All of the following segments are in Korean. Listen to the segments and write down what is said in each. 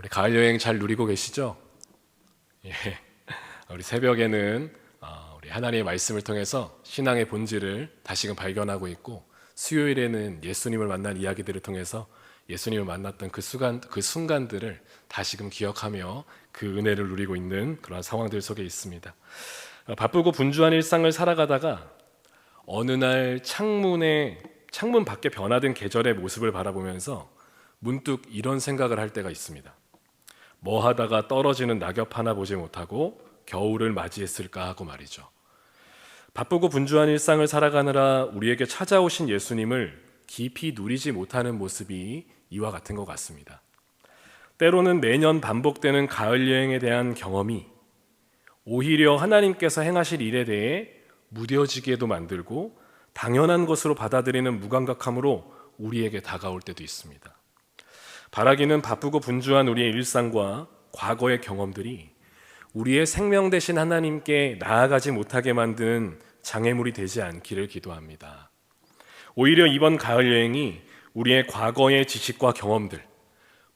우리 가을 여행 잘 누리고 계시죠? 예. 우리 새벽에는 어, 우리 하나님의 말씀을 통해서 신앙의 본질을 다시금 발견하고 있고 수요일에는 예수님을 만난 이야기들을 통해서 예수님을 만났던 그 순간 그 순간들을 다시금 기억하며 그 은혜를 누리고 있는 그런 상황들 속에 있습니다. 어, 바쁘고 분주한 일상을 살아가다가 어느 날 창문에 창문 밖에 변화된 계절의 모습을 바라보면서 문득 이런 생각을 할 때가 있습니다. 뭐 하다가 떨어지는 낙엽 하나 보지 못하고 겨울을 맞이했을까 하고 말이죠. 바쁘고 분주한 일상을 살아가느라 우리에게 찾아오신 예수님을 깊이 누리지 못하는 모습이 이와 같은 것 같습니다. 때로는 매년 반복되는 가을 여행에 대한 경험이 오히려 하나님께서 행하실 일에 대해 무뎌지게도 만들고 당연한 것으로 받아들이는 무감각함으로 우리에게 다가올 때도 있습니다. 바라기는 바쁘고 분주한 우리의 일상과 과거의 경험들이 우리의 생명 대신 하나님께 나아가지 못하게 만드는 장애물이 되지 않기를 기도합니다. 오히려 이번 가을 여행이 우리의 과거의 지식과 경험들,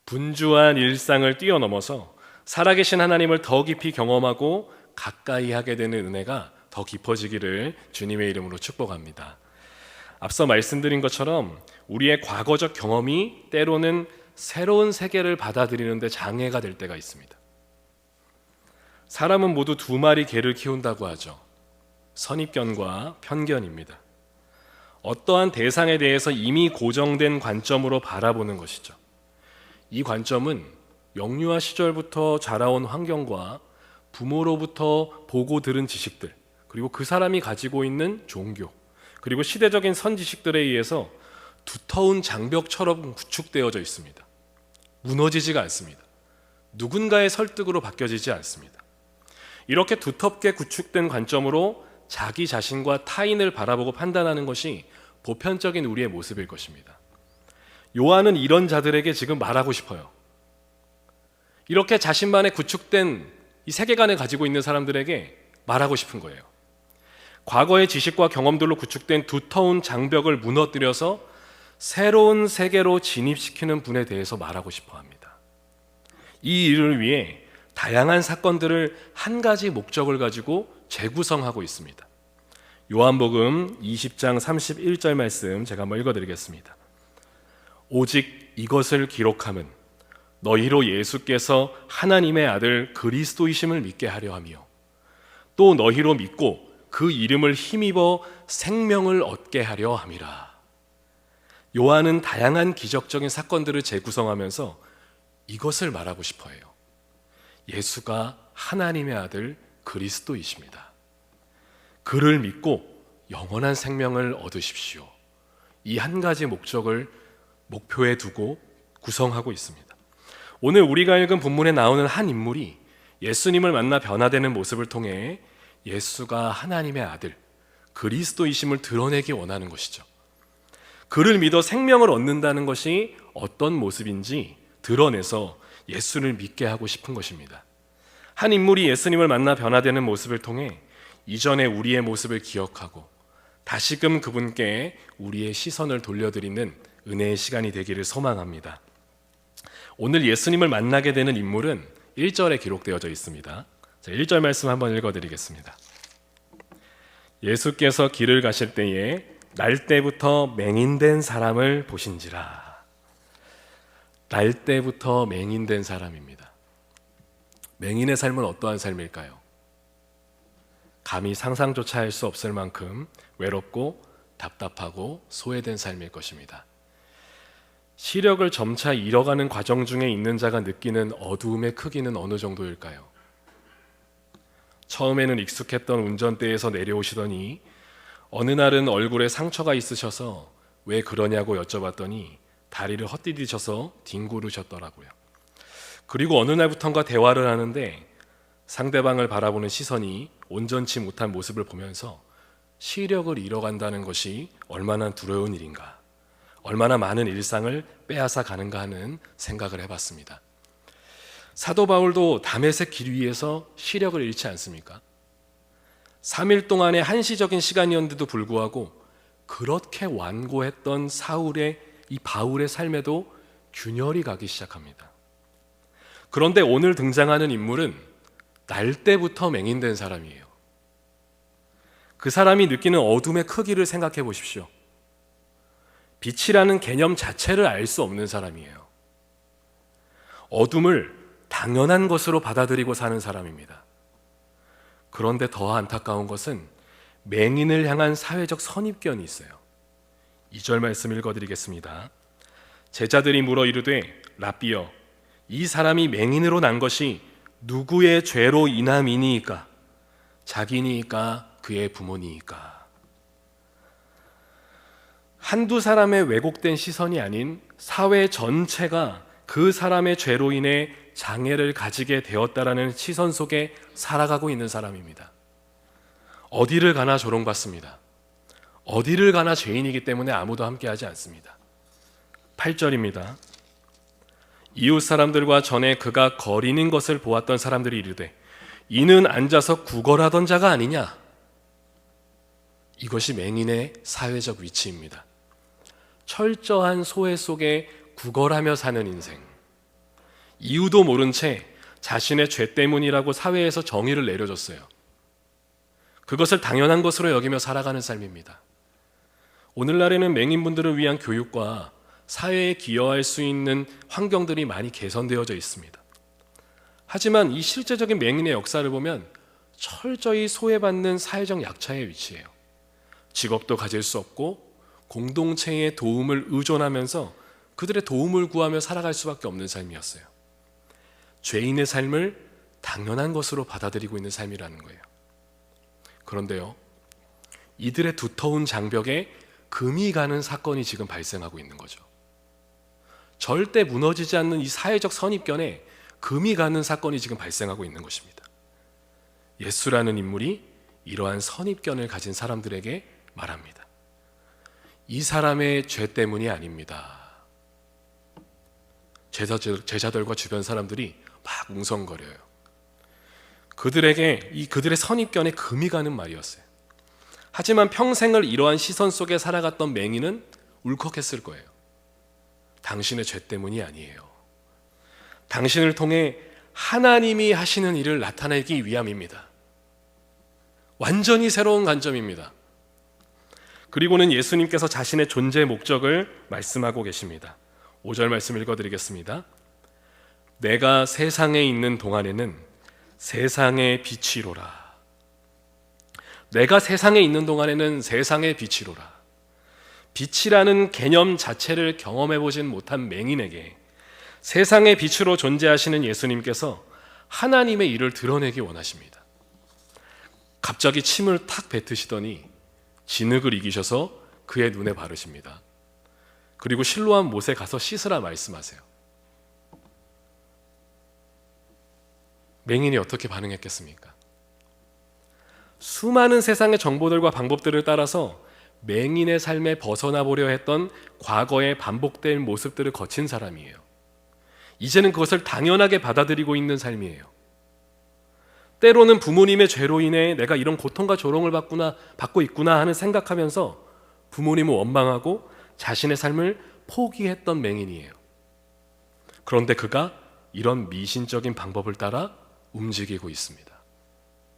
분주한 일상을 뛰어넘어서 살아계신 하나님을 더 깊이 경험하고 가까이 하게 되는 은혜가 더 깊어지기를 주님의 이름으로 축복합니다. 앞서 말씀드린 것처럼 우리의 과거적 경험이 때로는 새로운 세계를 받아들이는데 장애가 될 때가 있습니다. 사람은 모두 두 마리 개를 키운다고 하죠. 선입견과 편견입니다. 어떠한 대상에 대해서 이미 고정된 관점으로 바라보는 것이죠. 이 관점은 영유아 시절부터 자라온 환경과 부모로부터 보고 들은 지식들, 그리고 그 사람이 가지고 있는 종교, 그리고 시대적인 선지식들에 의해서 두터운 장벽처럼 구축되어져 있습니다. 무너지지가 않습니다. 누군가의 설득으로 바뀌어지지 않습니다. 이렇게 두텁게 구축된 관점으로 자기 자신과 타인을 바라보고 판단하는 것이 보편적인 우리의 모습일 것입니다. 요한은 이런 자들에게 지금 말하고 싶어요. 이렇게 자신만의 구축된 이 세계관을 가지고 있는 사람들에게 말하고 싶은 거예요. 과거의 지식과 경험들로 구축된 두터운 장벽을 무너뜨려서 새로운 세계로 진입시키는 분에 대해서 말하고 싶어 합니다. 이 일을 위해 다양한 사건들을 한 가지 목적을 가지고 재구성하고 있습니다. 요한복음 20장 31절 말씀 제가 한번 읽어드리겠습니다. 오직 이것을 기록함은 너희로 예수께서 하나님의 아들 그리스도이심을 믿게 하려 하며 또 너희로 믿고 그 이름을 힘입어 생명을 얻게 하려 함이라. 요한은 다양한 기적적인 사건들을 재구성하면서 이것을 말하고 싶어 해요. 예수가 하나님의 아들 그리스도이십니다. 그를 믿고 영원한 생명을 얻으십시오. 이 한 가지 목적을 목표에 두고 구성하고 있습니다. 오늘 우리가 읽은 본문에 나오는 한 인물이 예수님을 만나 변화되는 모습을 통해 예수가 하나님의 아들 그리스도이심을 드러내기 원하는 것이죠. 그를 믿어 생명을 얻는다는 것이 어떤 모습인지 드러내서 예수를 믿게 하고 싶은 것입니다. 한 인물이 예수님을 만나 변화되는 모습을 통해 이전의 우리의 모습을 기억하고 다시금 그분께 우리의 시선을 돌려드리는 은혜의 시간이 되기를 소망합니다. 오늘 예수님을 만나게 되는 인물은 1절에 기록되어져 있습니다. 1절 말씀 한번 읽어드리겠습니다. 예수께서 길을 가실 때에 날 때부터 맹인된 사람을 보신지라. 날 때부터 맹인된 사람입니다. 맹인의 삶은 어떠한 삶일까요? 감히 상상조차 할 수 없을 만큼 외롭고 답답하고 소외된 삶일 것입니다. 시력을 점차 잃어가는 과정 중에 있는 자가 느끼는 어두움의 크기는 어느 정도일까요? 처음에는 익숙했던 운전대에서 내려오시더니 어느 날은 얼굴에 상처가 있으셔서 왜 그러냐고 여쭤봤더니 다리를 헛디디셔서 뒹구르셨더라고요. 그리고 어느 날부턴가 대화를 하는데 상대방을 바라보는 시선이 온전치 못한 모습을 보면서 시력을 잃어간다는 것이 얼마나 두려운 일인가, 얼마나 많은 일상을 빼앗아 가는가 하는 생각을 해봤습니다. 사도 바울도 담에색 길 위에서 시력을 잃지 않습니까? 3일 동안의 한시적인 시간이었는데도 불구하고 그렇게 완고했던 사울의 이 바울의 삶에도 균열이 가기 시작합니다. 그런데 오늘 등장하는 인물은 날 때부터 맹인된 사람이에요. 그 사람이 느끼는 어둠의 크기를 생각해 보십시오. 빛이라는 개념 자체를 알 수 없는 사람이에요. 어둠을 당연한 것으로 받아들이고 사는 사람입니다. 그런데 더 안타까운 것은 맹인을 향한 사회적 선입견이 있어요. 2절 말씀 읽어드리겠습니다. 제자들이 물어 이르되 라비여 이 사람이 맹인으로 난 것이 누구의 죄로 인함이니이까 자기니이까 그의 부모니이까 한두 사람의 왜곡된 시선이 아닌 사회 전체가 그 사람의 죄로 인해 장애를 가지게 되었다라는 시선 속에 살아가고 있는 사람입니다. 어디를 가나 조롱받습니다. 어디를 가나 죄인이기 때문에 아무도 함께하지 않습니다. 8절입니다. 이웃 사람들과 전에 그가 거리는 것을 보았던 사람들이 이르되 이는 앉아서 구걸하던 자가 아니냐? 이것이 맹인의 사회적 위치입니다. 철저한 소외 속에 구걸하며 사는 인생. 이유도 모른 채 자신의 죄 때문이라고 사회에서 정의를 내려줬어요. 그것을 당연한 것으로 여기며 살아가는 삶입니다. 오늘날에는 맹인분들을 위한 교육과 사회에 기여할 수 있는 환경들이 많이 개선되어져 있습니다. 하지만 이 실제적인 맹인의 역사를 보면 철저히 소외받는 사회적 약자의 위치예요. 직업도 가질 수 없고 공동체의 도움을 의존하면서 그들의 도움을 구하며 살아갈 수밖에 없는 삶이었어요. 죄인의 삶을 당연한 것으로 받아들이고 있는 삶이라는 거예요. 그런데요, 이들의 두터운 장벽에 금이 가는 사건이 지금 발생하고 있는 거죠. 절대 무너지지 않는 이 사회적 선입견에 금이 가는 사건이 지금 발생하고 있는 것입니다. 예수라는 인물이 이러한 선입견을 가진 사람들에게 말합니다. 이 사람의 죄 때문이 아닙니다. 제자들, 제자들과 주변 사람들이 막 웅성거려요. 그들에게 이 그들의 선입견에 금이 가는 말이었어요. 하지만 평생을 이러한 시선 속에 살아갔던 맹인은 울컥했을 거예요. 당신의 죄 때문이 아니에요. 당신을 통해 하나님이 하시는 일을 나타내기 위함입니다. 완전히 새로운 관점입니다. 그리고는 예수님께서 자신의 존재 목적을 말씀하고 계십니다. 5절 말씀 읽어드리겠습니다. 내가 세상에 있는 동안에는 세상의 빛이로라. 내가 세상에 있는 동안에는 세상의 빛이로라. 빛이라는 개념 자체를 경험해 보진 못한 맹인에게 세상의 빛으로 존재하시는 예수님께서 하나님의 일을 드러내기 원하십니다. 갑자기 침을 탁 뱉으시더니 진흙을 이기셔서 그의 눈에 바르십니다. 그리고 실로한 못에 가서 씻으라 말씀하세요. 맹인이 어떻게 반응했겠습니까? 수많은 세상의 정보들과 방법들을 따라서 맹인의 삶에 벗어나 보려 했던 과거의 반복된 모습들을 거친 사람이에요. 이제는 그것을 당연하게 받아들이고 있는 삶이에요. 때로는 부모님의 죄로 인해 내가 이런 고통과 조롱을 받구나 받고 있구나 하는 생각하면서 부모님을 원망하고 자신의 삶을 포기했던 맹인이에요. 그런데 그가 이런 미신적인 방법을 따라 움직이고 있습니다.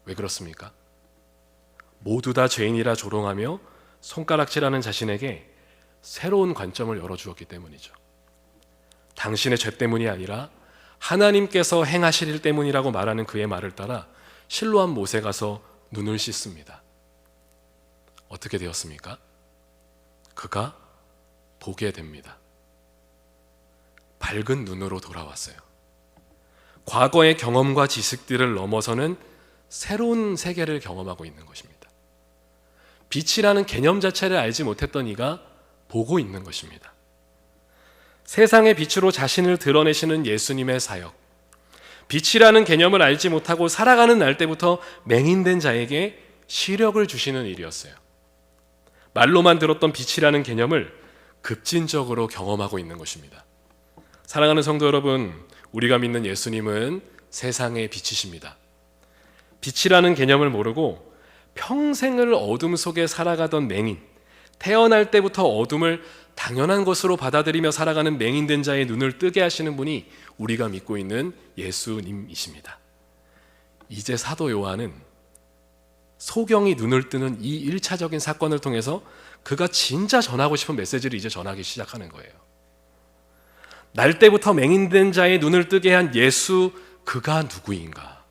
왜 그렇습니까? 모두 다 죄인이라 조롱하며 손가락질하는 자신에게 새로운 관점을 열어주었기 때문이죠. 당신의 죄 때문이 아니라 하나님께서 행하실 일 때문이라고 말하는 그의 말을 따라 실로한 못에 가서 눈을 씻습니다. 어떻게 되었습니까? 그가 보게 됩니다. 밝은 눈으로 돌아왔어요. 과거의 경험과 지식들을 넘어서는 새로운 세계를 경험하고 있는 것입니다. 빛이라는 개념 자체를 알지 못했던 이가 보고 있는 것입니다. 세상의 빛으로 자신을 드러내시는 예수님의 사역. 빛이라는 개념을 알지 못하고 살아가는 날 때부터 맹인된 자에게 시력을 주시는 일이었어요. 말로만 들었던 빛이라는 개념을 급진적으로 경험하고 있는 것입니다. 사랑하는 성도 여러분, 우리가 믿는 예수님은 세상의 빛이십니다. 빛이라는 개념을 모르고 평생을 어둠 속에 살아가던 맹인, 태어날 때부터 어둠을 당연한 것으로 받아들이며 살아가는 맹인된 자의 눈을 뜨게 하시는 분이 우리가 믿고 있는 예수님이십니다. 이제 사도 요한은 소경이 눈을 뜨는 이 1차적인 사건을 통해서 그가 진짜 전하고 싶은 메시지를 이제 전하기 시작하는 거예요. 날 때부터 맹인된 자의 눈을 뜨게 한 예수 그가 누구인가?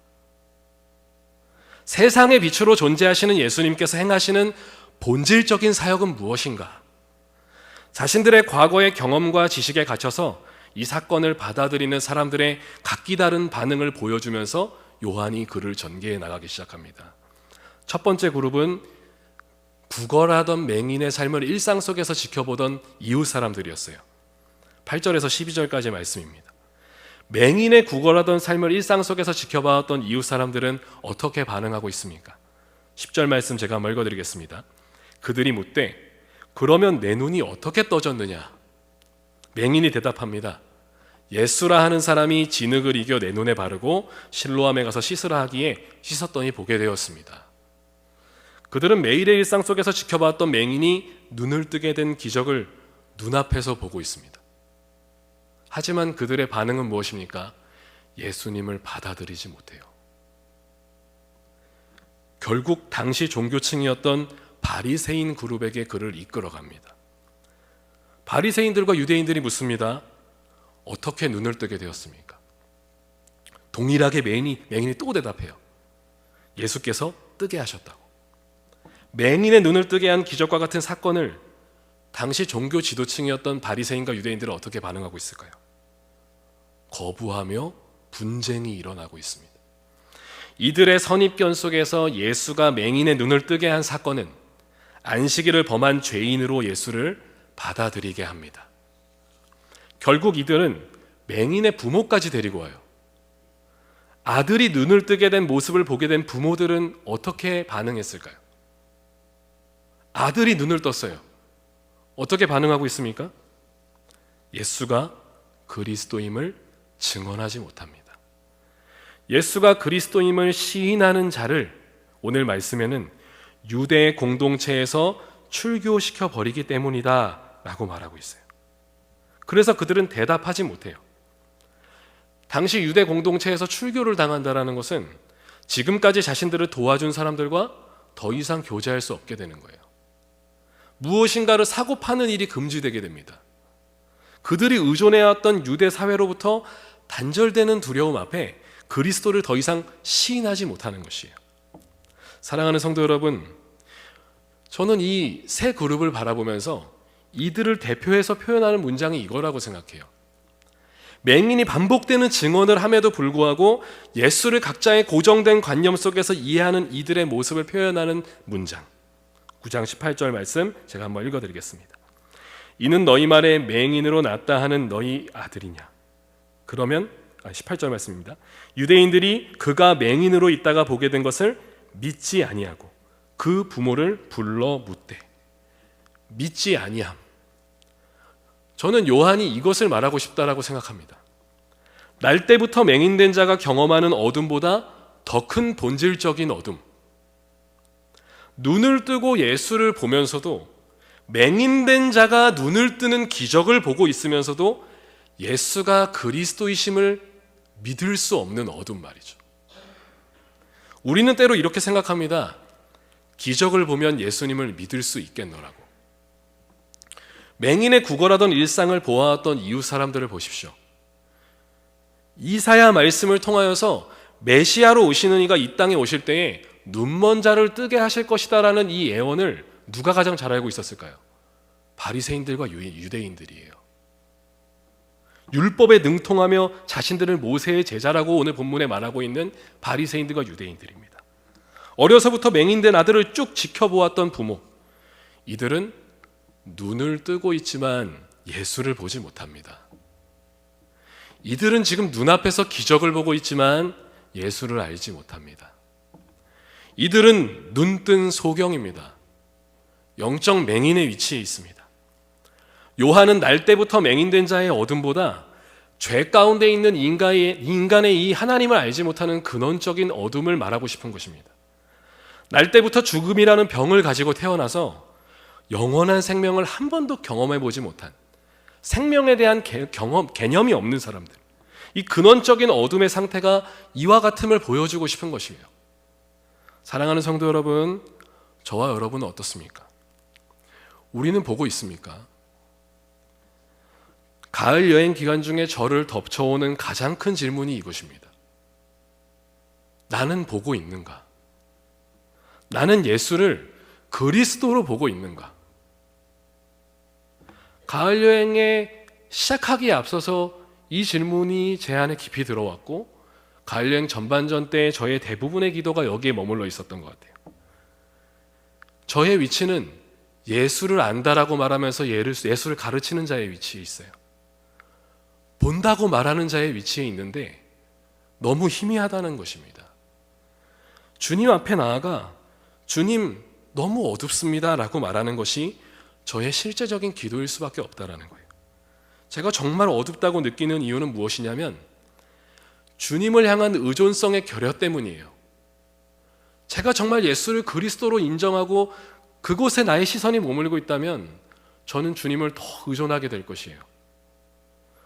세상의 빛으로 존재하시는 예수님께서 행하시는 본질적인 사역은 무엇인가? 자신들의 과거의 경험과 지식에 갇혀서 이 사건을 받아들이는 사람들의 각기 다른 반응을 보여주면서 요한이 글을 전개해 나가기 시작합니다. 첫 번째 그룹은 구걸하던 맹인의 삶을 일상 속에서 지켜보던 이웃 사람들이었어요. 8절에서 12절까지 말씀입니다. 맹인의 구걸하던 삶을 일상 속에서 지켜봐왔던 이웃 사람들은 어떻게 반응하고 있습니까? 10절 말씀 제가 한번 읽어드리겠습니다. 그들이 묻되 그러면 내 눈이 어떻게 떠졌느냐? 맹인이 대답합니다. 예수라 하는 사람이 진흙을 이겨 내 눈에 바르고 실로암에 가서 씻으라 하기에 씻었더니 보게 되었습니다. 그들은 매일의 일상 속에서 지켜봤던 맹인이 눈을 뜨게 된 기적을 눈앞에서 보고 있습니다. 하지만 그들의 반응은 무엇입니까? 예수님을 받아들이지 못해요. 결국 당시 종교층이었던 바리새인 그룹에게 그를 이끌어 갑니다. 바리새인들과 유대인들이 묻습니다. 어떻게 눈을 뜨게 되었습니까? 동일하게 맹인이, 맹인이 또 대답해요. 예수께서 뜨게 하셨다고. 맹인의 눈을 뜨게 한 기적과 같은 사건을 당시 종교 지도층이었던 바리새인과 유대인들은 어떻게 반응하고 있을까요? 거부하며 분쟁이 일어나고 있습니다. 이들의 선입견 속에서 예수가 맹인의 눈을 뜨게 한 사건은 안식일을 범한 죄인으로 예수를 받아들이게 합니다. 결국 이들은 맹인의 부모까지 데리고 와요. 아들이 눈을 뜨게 된 모습을 보게 된 부모들은 어떻게 반응했을까요? 아들이 눈을 떴어요. 어떻게 반응하고 있습니까? 예수가 그리스도임을 증언하지 못합니다. 예수가 그리스도임을 시인하는 자를 오늘 말씀에는 유대 공동체에서 출교시켜 버리기 때문이다 라고 말하고 있어요. 그래서 그들은 대답하지 못해요. 당시 유대 공동체에서 출교를 당한다라는 것은 지금까지 자신들을 도와준 사람들과 더 이상 교제할 수 없게 되는 거예요. 무엇인가를 사고 파는 일이 금지되게 됩니다. 그들이 의존해왔던 유대 사회로부터 단절되는 두려움 앞에 그리스도를 더 이상 시인하지 못하는 것이에요. 사랑하는 성도 여러분, 저는 이 세 그룹을 바라보면서 이들을 대표해서 표현하는 문장이 이거라고 생각해요. 맹인이 반복되는 증언을 함에도 불구하고 예수를 각자의 고정된 관념 속에서 이해하는 이들의 모습을 표현하는 문장. 9장 18절 말씀 제가 한번 읽어드리겠습니다. 이는 너희 말에 맹인으로 났다 하는 너희 아들이냐? 그러면 18절 말씀입니다. 유대인들이 그가 맹인으로 있다가 보게 된 것을 믿지 아니하고 그 부모를 불러 묻되 믿지 아니함. 저는 요한이 이것을 말하고 싶다라고 생각합니다. 날 때부터 맹인된 자가 경험하는 어둠보다 더 큰 본질적인 어둠. 눈을 뜨고 예수를 보면서도 맹인된 자가 눈을 뜨는 기적을 보고 있으면서도 예수가 그리스도이심을 믿을 수 없는 어둠 말이죠. 우리는 때로 이렇게 생각합니다. 기적을 보면 예수님을 믿을 수 있겠노라고. 맹인의 구걸하던 일상을 보아왔던 이웃 사람들을 보십시오. 이사야 말씀을 통하여서 메시아로 오시는 이가 이 땅에 오실 때에 눈먼 자를 뜨게 하실 것이다라는 이 예언을 누가 가장 잘 알고 있었을까요? 바리새인들과 유대인들이에요. 율법에 능통하며 자신들을 모세의 제자라고 오늘 본문에 말하고 있는 바리새인들과 유대인들입니다. 어려서부터 맹인된 아들을 쭉 지켜보았던 부모. 이들은 눈을 뜨고 있지만 예수를 보지 못합니다. 이들은 지금 눈앞에서 기적을 보고 있지만 예수를 알지 못합니다. 이들은 눈뜬 소경입니다. 영적 맹인의 위치에 있습니다. 요한은 날 때부터 맹인된 자의 어둠보다 죄 가운데 있는 인간의, 인간의 이 하나님을 알지 못하는 근원적인 어둠을 말하고 싶은 것입니다. 날 때부터 죽음이라는 병을 가지고 태어나서 영원한 생명을 한 번도 경험해 보지 못한 생명에 대한 개, 경험 개념이 없는 사람들. 이 근원적인 어둠의 상태가 이와 같음을 보여주고 싶은 것이에요. 사랑하는 성도 여러분, 저와 여러분은 어떻습니까? 우리는 보고 있습니까? 가을 여행 기간 중에 저를 덮쳐오는 가장 큰 질문이 이것입니다. 나는 보고 있는가? 나는 예수를 그리스도로 보고 있는가? 가을 여행에 시작하기에 앞서서 이 질문이 제 안에 깊이 들어왔고 가을 여행 전반전 때 저의 대부분의 기도가 여기에 머물러 있었던 것 같아요. 저의 위치는 예수를 안다라고 말하면서 예수를 가르치는 자의 위치에 있어요. 본다고 말하는 자의 위치에 있는데 너무 희미하다는 것입니다. 주님 앞에 나아가 주님 너무 어둡습니다 라고 말하는 것이 저의 실제적인 기도일 수밖에 없다라는 거예요. 제가 정말 어둡다고 느끼는 이유는 무엇이냐면 주님을 향한 의존성의 결여 때문이에요. 제가 정말 예수를 그리스도로 인정하고 그곳에 나의 시선이 머물고 있다면 저는 주님을 더 의존하게 될 것이에요.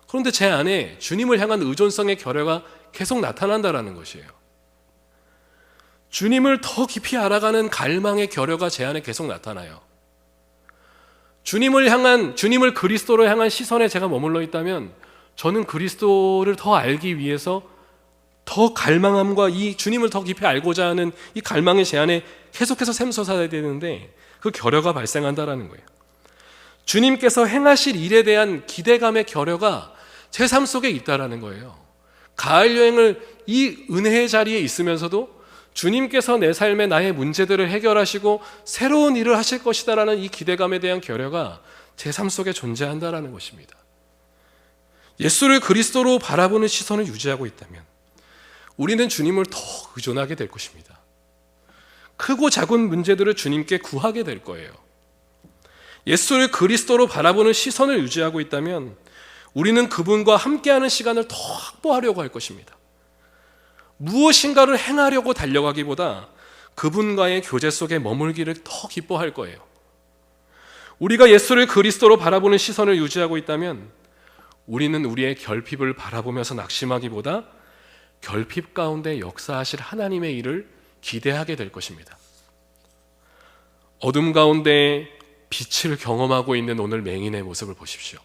그런데 제 안에 주님을 향한 의존성의 결여가 계속 나타난다라는 것이에요. 주님을 더 깊이 알아가는 갈망의 결여가 제 안에 계속 나타나요. 주님을 향한 주님을 그리스도로 향한 시선에 제가 머물러 있다면 저는 그리스도를 더 알기 위해서 더 갈망함과 이 주님을 더 깊이 알고자 하는 이 갈망이 제 안에 계속해서 샘솟아야 되는데 그 결여가 발생한다라는 거예요. 주님께서 행하실 일에 대한 기대감의 결여가 제 삶 속에 있다라는 거예요. 가을 여행을 이 은혜의 자리에 있으면서도 주님께서 내 삶의 나의 문제들을 해결하시고 새로운 일을 하실 것이다라는 이 기대감에 대한 결여가 제 삶 속에 존재한다라는 것입니다. 예수를 그리스도로 바라보는 시선을 유지하고 있다면 우리는 주님을 더 의존하게 될 것입니다. 크고 작은 문제들을 주님께 구하게 될 거예요. 예수를 그리스도로 바라보는 시선을 유지하고 있다면 우리는 그분과 함께하는 시간을 더 확보하려고 할 것입니다. 무엇인가를 행하려고 달려가기보다 그분과의 교제 속에 머물기를 더 기뻐할 거예요. 우리가 예수를 그리스도로 바라보는 시선을 유지하고 있다면 우리는 우리의 결핍을 바라보면서 낙심하기보다 결핍 가운데 역사하실 하나님의 일을 기대하게 될 것입니다. 어둠 가운데 빛을 경험하고 있는 오늘 맹인의 모습을 보십시오.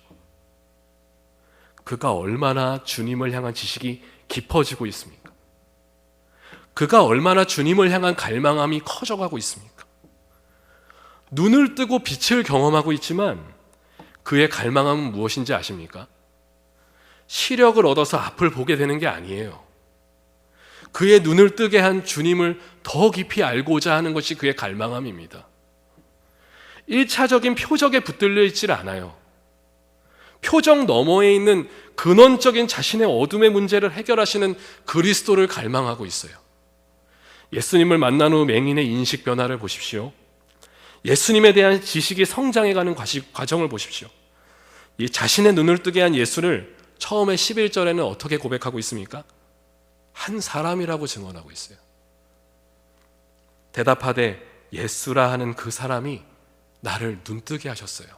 그가 얼마나 주님을 향한 지식이 깊어지고 있습니까? 그가 얼마나 주님을 향한 갈망함이 커져가고 있습니까? 눈을 뜨고 빛을 경험하고 있지만 그의 갈망함은 무엇인지 아십니까? 시력을 얻어서 앞을 보게 되는 게 아니에요. 그의 눈을 뜨게 한 주님을 더 깊이 알고자 하는 것이 그의 갈망함입니다. 1차적인 표적에 붙들려 있질 않아요. 표정 너머에 있는 근원적인 자신의 어둠의 문제를 해결하시는 그리스도를 갈망하고 있어요. 예수님을 만난 후 맹인의 인식 변화를 보십시오. 예수님에 대한 지식이 성장해가는 과정을 보십시오. 이 자신의 눈을 뜨게 한 예수를 처음에 11절에는 어떻게 고백하고 있습니까? 한 사람이라고 증언하고 있어요. 대답하되 예수라 하는 그 사람이 나를 눈뜨게 하셨어요.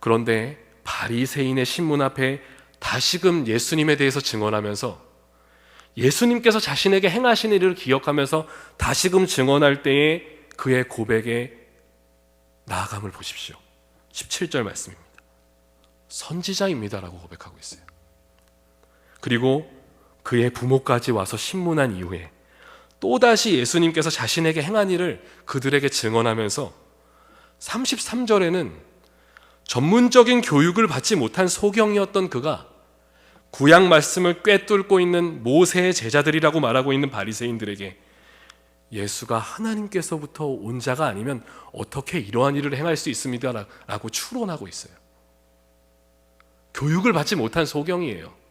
그런데 바리새인의 신문 앞에 다시금 예수님에 대해서 증언하면서 예수님께서 자신에게 행하신 일을 기억하면서 다시금 증언할 때에 그의 고백에 나아감을 보십시오. 17절 말씀입니다. 선지자입니다라고 고백하고 있어요. 그리고 그의 부모까지 와서 신문한 이후에 또다시 예수님께서 자신에게 행한 일을 그들에게 증언하면서 33절에는 전문적인 교육을 받지 못한 소경이었던 그가 구약 말씀을 꿰뚫고 있는 모세의 제자들이라고 말하고 있는 바리새인들에게 예수가 하나님께서부터 온 자가 아니면 어떻게 이러한 일을 행할 수 있습니다라고 추론하고 있어요. 교육을 받지 못한 소경이에요.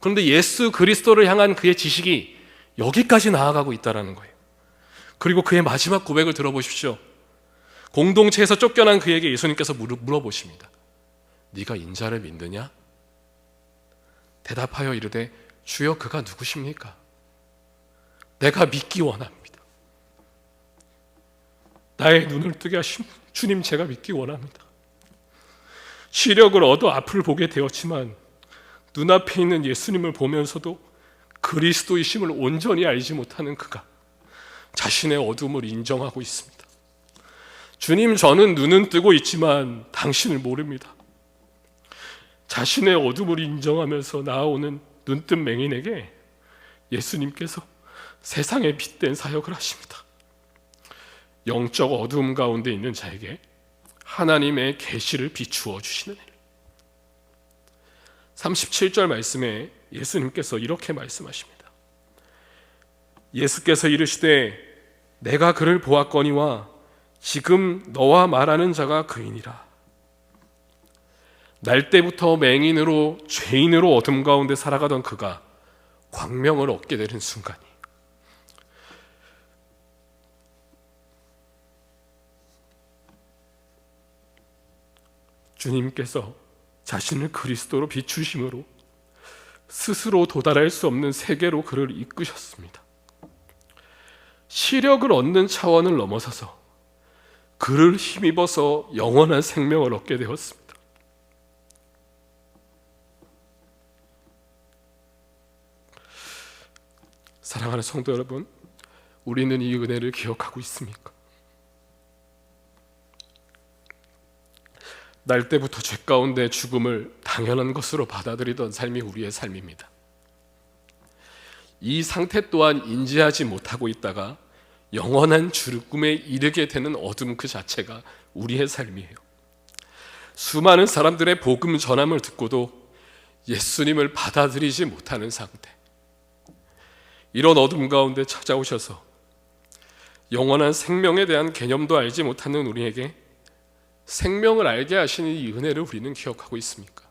그런데 예수 그리스도를 향한 그의 지식이 여기까지 나아가고 있다라는 거예요. 그리고 그의 마지막 고백을 들어보십시오. 공동체에서 쫓겨난 그에게 예수님께서 물어보십니다. 네가 인자를 믿느냐? 대답하여 이르되 주여 그가 누구십니까? 내가 믿기 원합니다. 나의 눈을 뜨게 하신 주님 제가 믿기 원합니다. 시력을 얻어 앞을 보게 되었지만 눈앞에 있는 예수님을 보면서도 그리스도이심을 온전히 알지 못하는 그가 자신의 어둠을 인정하고 있습니다. 주님, 저는 눈은 뜨고 있지만 당신을 모릅니다. 자신의 어둠을 인정하면서 나아오는 눈뜬 맹인에게 예수님께서 세상에 빛된 사역을 하십니다. 영적 어둠 가운데 있는 자에게 하나님의 계시를 비추어 주시는 일. 37절 말씀에 예수님께서 이렇게 말씀하십니다. 예수께서 이르시되 내가 그를 보았거니와 지금 너와 말하는 자가 그이니라. 날 때부터 맹인으로 죄인으로 어둠 가운데 살아가던 그가 광명을 얻게 되는 순간이 주님께서 자신을 그리스도로 비추심으로 스스로 도달할 수 없는 세계로 그를 이끄셨습니다. 시력을 얻는 차원을 넘어서서 그를 힘입어서 영원한 생명을 얻게 되었습니다. 사랑하는 성도 여러분, 우리는 이 은혜를 기억하고 있습니까? 날 때부터 죄 가운데 죽음을 당연한 것으로 받아들이던 삶이 우리의 삶입니다. 이 상태 또한 인지하지 못하고 있다가 영원한 죽음에 이르게 되는 어둠 그 자체가 우리의 삶이에요. 수많은 사람들의 복음 전함을 듣고도 예수님을 받아들이지 못하는 상태. 이런 어둠 가운데 찾아오셔서 영원한 생명에 대한 개념도 알지 못하는 우리에게 생명을 알게 하시는 이 은혜를 우리는 기억하고 있습니까?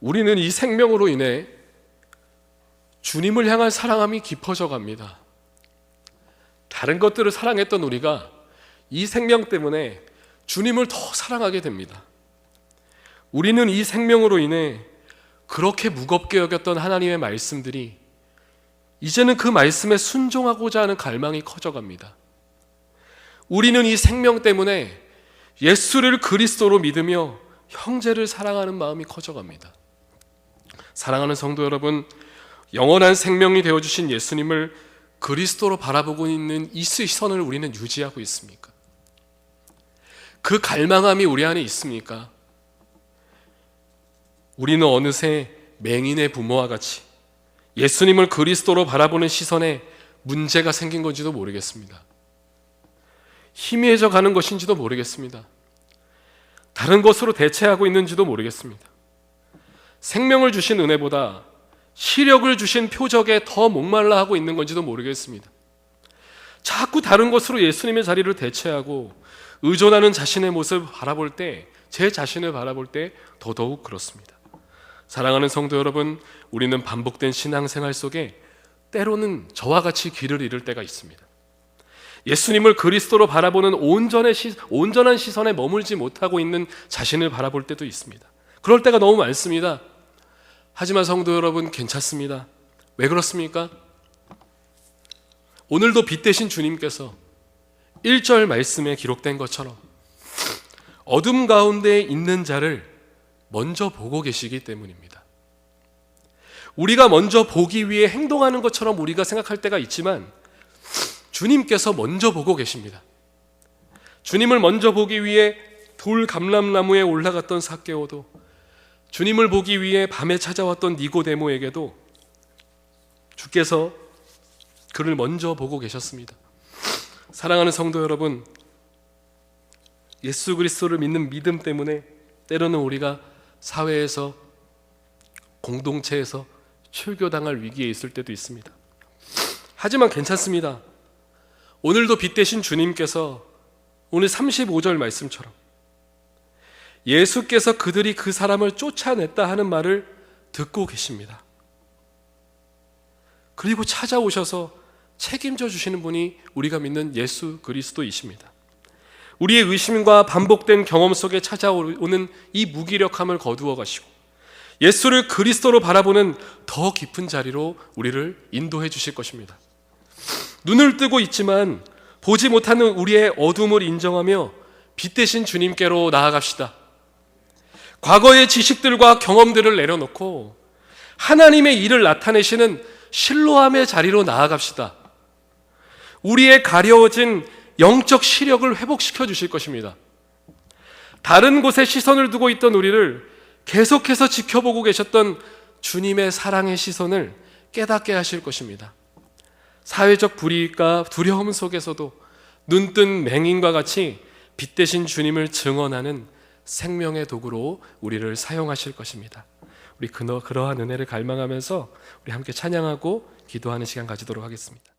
우리는 이 생명으로 인해 주님을 향한 사랑함이 깊어져 갑니다. 다른 것들을 사랑했던 우리가 이 생명 때문에 주님을 더 사랑하게 됩니다. 우리는 이 생명으로 인해 그렇게 무겁게 여겼던 하나님의 말씀들이 이제는 그 말씀에 순종하고자 하는 갈망이 커져갑니다. 우리는 이 생명 때문에 예수를 그리스도로 믿으며 형제를 사랑하는 마음이 커져갑니다. 사랑하는 성도 여러분, 영원한 생명이 되어 주신 예수님을 그리스도로 바라보고 있는 이 시선을 우리는 유지하고 있습니까? 그 갈망함이 우리 안에 있습니까? 우리는 어느새 맹인의 부모와 같이 예수님을 그리스도로 바라보는 시선에 문제가 생긴 건지도 모르겠습니다. 희미해져 가는 것인지도 모르겠습니다. 다른 것으로 대체하고 있는지도 모르겠습니다. 생명을 주신 은혜보다 시력을 주신 표적에 더 목말라 하고 있는 건지도 모르겠습니다. 자꾸 다른 것으로 예수님의 자리를 대체하고 의존하는 자신의 모습을 바라볼 때, 제 자신을 바라볼 때 더더욱 그렇습니다. 사랑하는 성도 여러분, 우리는 반복된 신앙생활 속에 때로는 저와 같이 길을 잃을 때가 있습니다. 예수님을 그리스도로 바라보는 온전의 시, 온전한 시선에 머물지 못하고 있는 자신을 바라볼 때도 있습니다. 그럴 때가 너무 많습니다. 하지만 성도 여러분 괜찮습니다. 왜 그렇습니까? 오늘도 빛 대신 주님께서 1절 말씀에 기록된 것처럼 어둠 가운데 있는 자를 먼저 보고 계시기 때문입니다. 우리가 먼저 보기 위해 행동하는 것처럼 우리가 생각할 때가 있지만 주님께서 먼저 보고 계십니다. 주님을 먼저 보기 위해 돌 감람나무에 올라갔던 사케오도 주님을 보기 위해 밤에 찾아왔던 니고데모에게도 주께서 그를 먼저 보고 계셨습니다. 사랑하는 성도 여러분, 예수 그리스도를 믿는 믿음 때문에 때로는 우리가 사회에서 공동체에서 출교당할 위기에 있을 때도 있습니다. 하지만 괜찮습니다. 오늘도 빛 대신 주님께서 오늘 35절 말씀처럼 예수께서 그들이 그 사람을 쫓아냈다 하는 말을 듣고 계십니다. 그리고 찾아오셔서 책임져 주시는 분이 우리가 믿는 예수 그리스도이십니다. 우리의 의심과 반복된 경험 속에 찾아오는 이 무기력함을 거두어 가시고 예수를 그리스도로 바라보는 더 깊은 자리로 우리를 인도해 주실 것입니다. 눈을 뜨고 있지만 보지 못하는 우리의 어둠을 인정하며 빛 대신 주님께로 나아갑시다. 과거의 지식들과 경험들을 내려놓고 하나님의 일을 나타내시는 신로함의 자리로 나아갑시다. 우리의 가려워진 영적 시력을 회복시켜 주실 것입니다. 다른 곳에 시선을 두고 있던 우리를 계속해서 지켜보고 계셨던 주님의 사랑의 시선을 깨닫게 하실 것입니다. 사회적 불이익과 두려움 속에서도 눈뜬 맹인과 같이 빛 대신 주님을 증언하는 생명의 도구로 우리를 사용하실 것입니다. 우리 그러, 그러한 은혜를 갈망하면서 우리 함께 찬양하고 기도하는 시간 가지도록 하겠습니다.